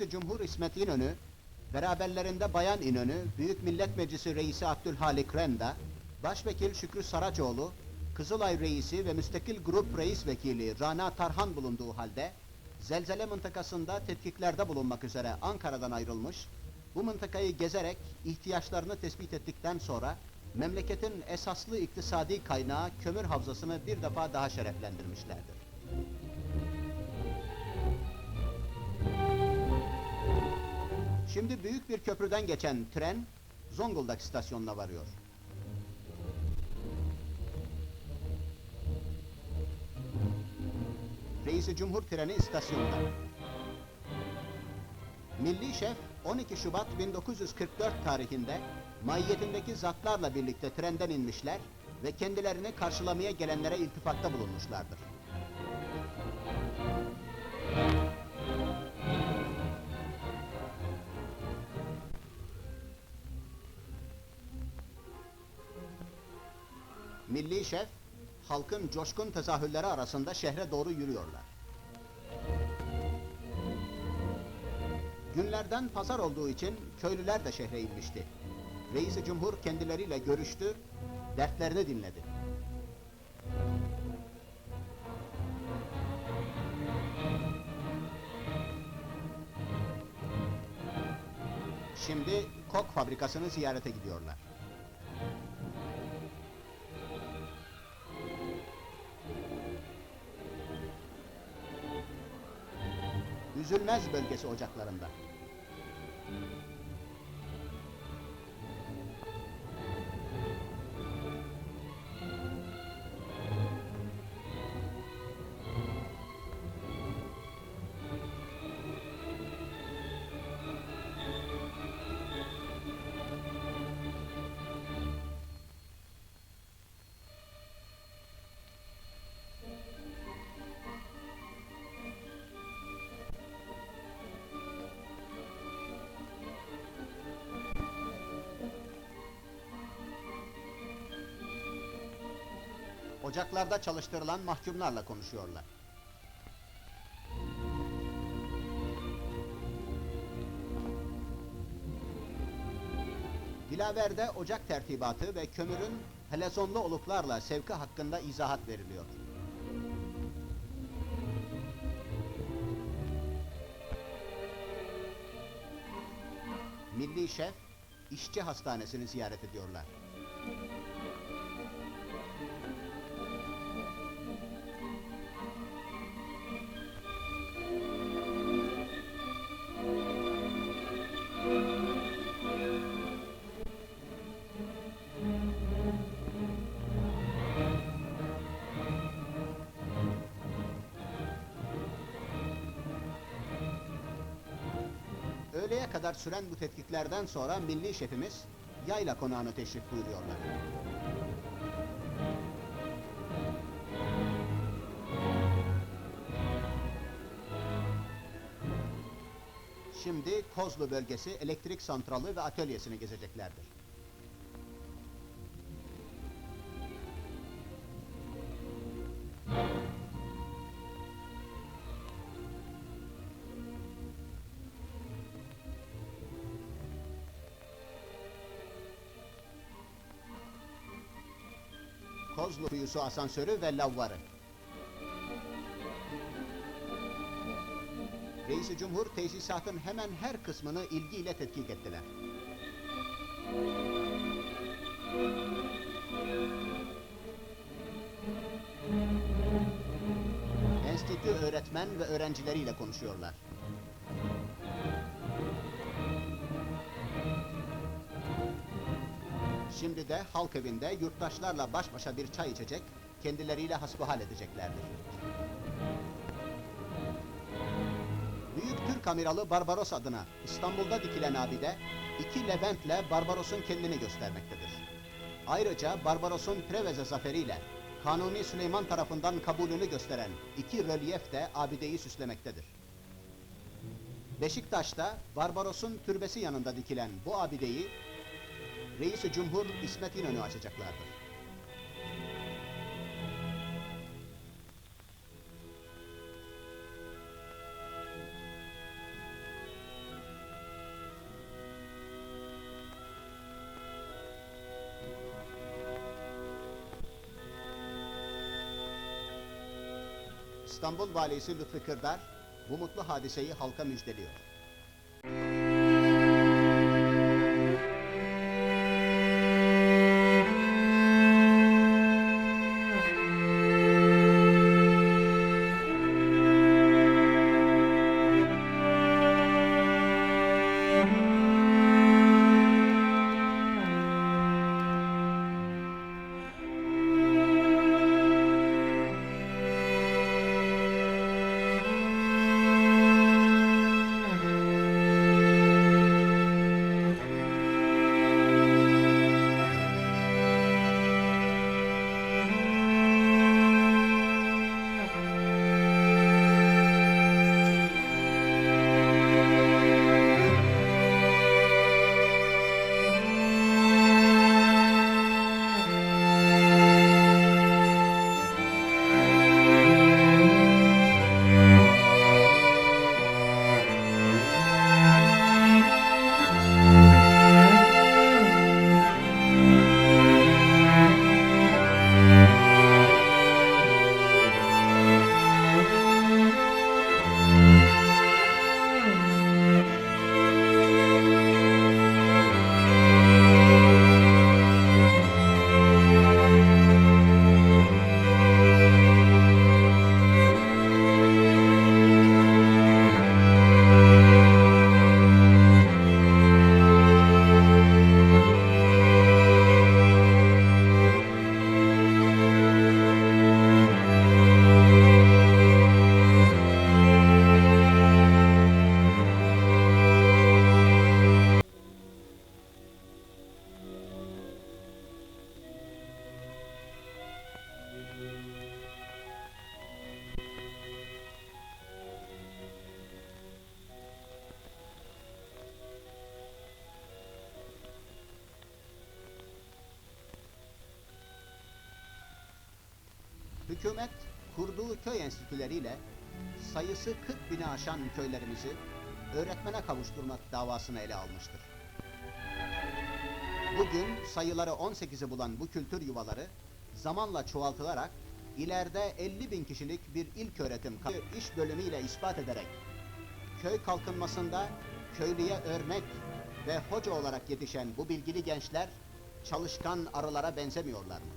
Reisi Cumhur İsmet İnönü, beraberlerinde Bayan İnönü, Büyük Millet Meclisi Reisi Abdülhalik Renda, Başvekil Şükrü Saracoğlu, Kızılay Reisi ve Müstakil Grup Reis Vekili Rana Tarhan bulunduğu halde, Zelzele mıntakasında tetkiklerde bulunmak üzere Ankara'dan ayrılmış, bu mıntakayı gezerek ihtiyaçlarını tespit ettikten sonra memleketin esaslı iktisadi kaynağı kömür havzasını bir defa daha şereflendirmişlerdir. Şimdi büyük bir köprüden geçen tren Zonguldak istasyonuna varıyor. Reisi Cumhur treni istasyonda. Milli şef 12 Şubat 1944 tarihinde mahiyetindeki zatlarla birlikte trenden inmişler ve kendilerini karşılamaya gelenlere iltifatta bulunmuşlardır. Milli şef, halkın coşkun tezahürleri arasında şehre doğru yürüyorlar. Günlerden pazar olduğu için köylüler de şehre inmişti. Reisi Cumhur kendileriyle görüştü, dertlerini dinledi. Şimdi kok fabrikasını ziyarete gidiyorlar. Üzülmez bölgesi ocaklarında. Ocaklarda çalıştırılan mahkumlarla konuşuyorlar. Dilaver'de ocak tertibatı ve kömürün helezonlu oluklarla sevki hakkında izahat veriliyor. Milli Şef, işçi hastanesini ziyaret ediyorlar. Öğleye kadar süren bu tetkiklerden sonra milli şefimiz yayla konağına teşrif buyuruyorlar. Şimdi Kozlu bölgesi elektrik santralı ve atölyesini gezeceklerdir. Kozlu kuyusu asansörü ve lavvarı. Reisi Cumhur tesisatın hemen her kısmını ilgiyle tetkik ettiler. Enstitü öğretmen ve öğrencileriyle konuşuyorlar. Şimdi de halk evinde yurttaşlarla baş başa bir çay içecek, kendileriyle hasbihal edeceklerdir. Büyük Türk amiralı Barbaros adına İstanbul'da dikilen abide, iki Levent'le Barbaros'un kendini göstermektedir. Ayrıca Barbaros'un Preveze zaferiyle Kanuni Süleyman tarafından kabulünü gösteren iki rölyef de abideyi süslemektedir. Beşiktaş'ta Barbaros'un türbesi yanında dikilen bu abideyi Reis-i Cumhur İsmet İnönü açacaklardır. İstanbul Valisi Lütfi Kırdar bu mutlu hadiseyi halka müjdeliyor. Hükümet kurduğu köy enstitüleriyle sayısı 40 bini aşan köylerimizi öğretmene kavuşturmak davasını ele almıştır. Bugün sayıları 18'i bulan bu kültür yuvaları zamanla çoğaltılarak ileride 50 bin kişilik bir ilk öğretim iş bölümüyle ispat ederek köy kalkınmasında köylüye örnek ve hoca olarak yetişen bu bilgili gençler çalışkan arılara benzemiyorlar mı?